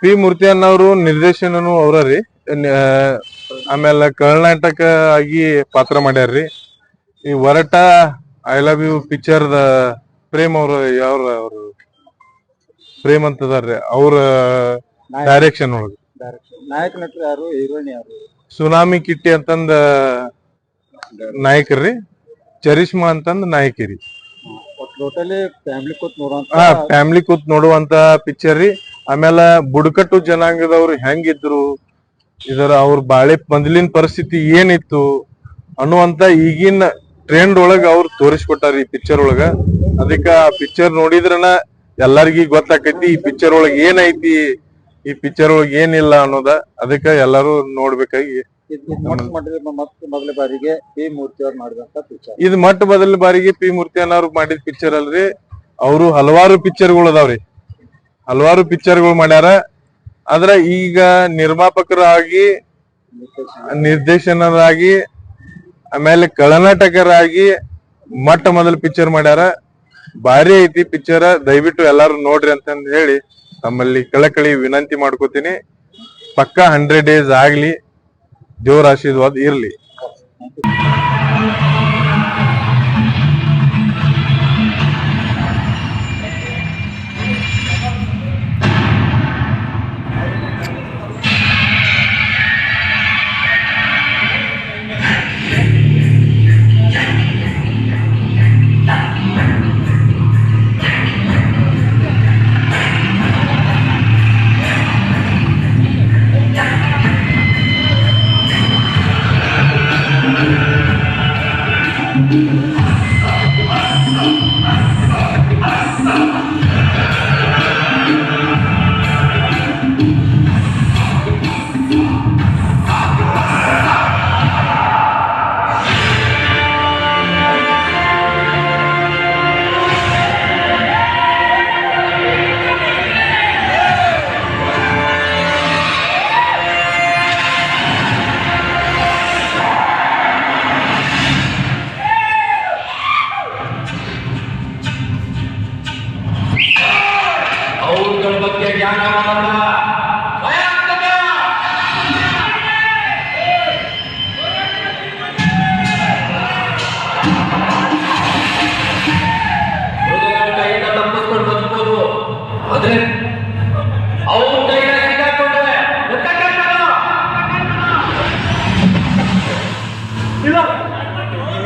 P ಮೂರ್ತಿ ಅನ್ನೋರು ನಿರ್ದೇಶನನು ಅವ್ರ ರೀ. ಆಮೇಲೆ ಕರ್ನಾಟಕ ಆಗಿ ಪಾತ್ರ ಮಾಡ್ಯಾರ್ರಿ. ಈ Orata I love you picture the Prem ಅವ್ರ ಯಾವ ಅವ್ರು? ಪ್ರೇಮ್ ಅಂತದಾರ್ರಿ ಅವ್ರ ಡೈರೆಕ್ಷನ್ ಒಳಗ. ನಾಯಕ ನಟರು ಯಾರು? ಹೀರೋಯಿನ್ ಯಾರು? ಸುನಾಮಿ ಕಿಟ್ಟಿ ಅಂತಂದ ನಾಯಕರಿ ಚರಿಷ್ಮಾ ಅಂತಂದ ನಾಯಕಿ ಟೋಟಲಿ ಫ್ಯಾಮಿಲಿ ಕೂತ್ ನೋಡುವಂತ ಫ್ಯಾಮಿಲಿ ಕೂತ್ ನೋಡುವಂತ ಪಿಕ್ಚರ್ ರೀ. ಆಮೇಲೆ ಬುಡಕಟ್ಟು ಜನಾಂಗದವ್ರು ಹೆಂಗಿದ್ರು ಇದರ ಅವ್ರ ಬಾಳೆ ಮೊದಲಿನ ಪರಿಸ್ಥಿತಿ ಏನಿತ್ತು ಅನ್ನುವಂತ ಈಗಿನ ಟ್ರೆಂಡ್ ಒಳಗ ಅವ್ರು ತೋರಿಸ್ಕೊಟ್ಟಾರ ಈ ಪಿಕ್ಚರ್ ಒಳಗ. ಅದಕ್ಕ ಆ ಪಿಕ್ಚರ್ ನೋಡಿದ್ರನ ಎಲ್ಲಾರ್ಗಿ ಗೊತ್ತಾಕೈತಿ ಈ ಪಿಕ್ಚರ್ ಒಳಗ ಏನೈತಿ ಈ ಪಿಕ್ಚರ್ ಒಳಗ ಏನಿಲ್ಲ ಅನ್ನೋದ. ಅದಕ್ಕ ಎಲ್ಲಾರು ನೋಡ್ಬೇಕಾಗಿ ಮೊದಲ ಬಾರಿಗೆ ಪಿ ಮೂರ್ತಿ ಅವ್ರು ಮಾಡಿದಂತ ಪಿಕ್ಚರ್ ಇದು ಮೊಟ್ಟ ಮೊದಲ ಬಾರಿಗೆ ಪಿ ಮೂರ್ತಿ ಅನ್ನೋರು ಮಾಡಿದ ಪಿಕ್ಚರ್ ಅಲ್ರಿ. ಅವರು ಹಲವಾರು ಪಿಕ್ಚರ್ಗಳು ಅದಾವ್ರಿ. ಹಲವಾರು ಪಿಕ್ಚರ್ಗಳು ಮಾಡ್ಯಾರ. ಆದ್ರ ಈಗ ನಿರ್ಮಾಪಕರಾಗಿ, ನಿರ್ದೇಶನರಾಗಿ, ಆಮೇಲೆ ಕಳನಾಟಕರಾಗಿ ಮೊಟ್ಟ ಮೊದಲ ಪಿಕ್ಚರ್ ಮಾಡ್ಯಾರ. ಭಾರಿ ಐತಿ ಪಿಕ್ಚರ್ ದಯವಿಟ್ಟು ಎಲ್ಲಾರು ನೋಡ್ರಿ ಅಂತಂದು ಹೇಳಿ ತಮ್ಮಲ್ಲಿ ಕಳಕಳಿ ವಿನಂತಿ ಮಾಡ್ಕೋತೀನಿ. ಪಕ್ಕ ಹಂಡ್ರೆಡ್ ಡೇಸ್ ಆಗ್ಲಿ ದೇವ್ರ ಆಶೀರ್ವಾದ ಇರ್ಲಿ. Thank you.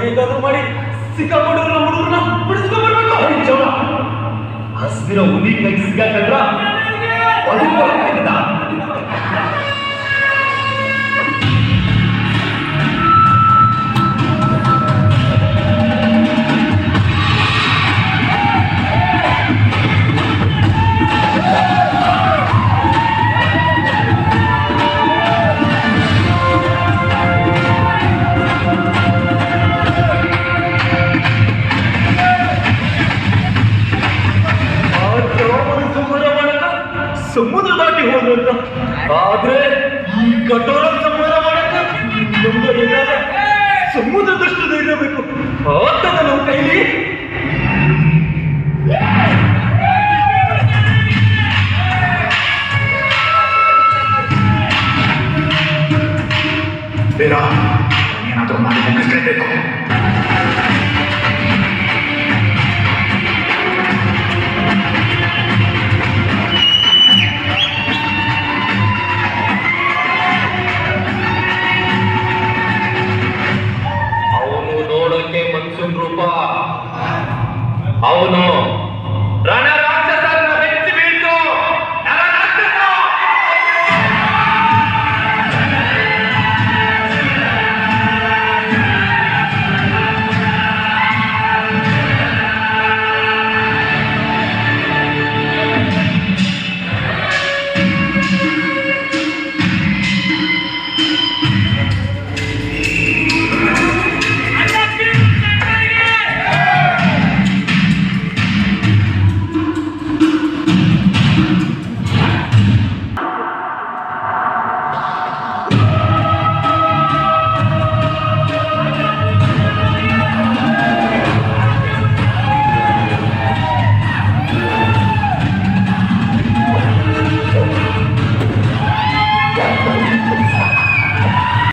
ಹೇಗಾದ್ರೂ ಮಾಡಿ ಸಿಕ್ಕಾಕೊಂಡ್ರೆ ನಮ್ಮ ಹುಡುಗರನ್ನ ಬಿಡಿಸ್ಕೊಂಡ್ಬರ್ಬೇಕು ಹಸಿರ ಹುಲಿ ಕೈ ಸಿಗಾಕಂದ್ರ ಕಠೋರ ಸಂಹಾರ ಮಾಡಕ್ಕ ಏನಾದ್ರೆ ಸಮುದ್ರದಷ್ಟು ಧೈರ್ಯ ಬೇಕು ನಮ್ಮ ಕೈಲಿ ಏನಾದ್ರೂ ಮಾಡಿ ಮುಗಿಸ್ಲೇಬೇಕು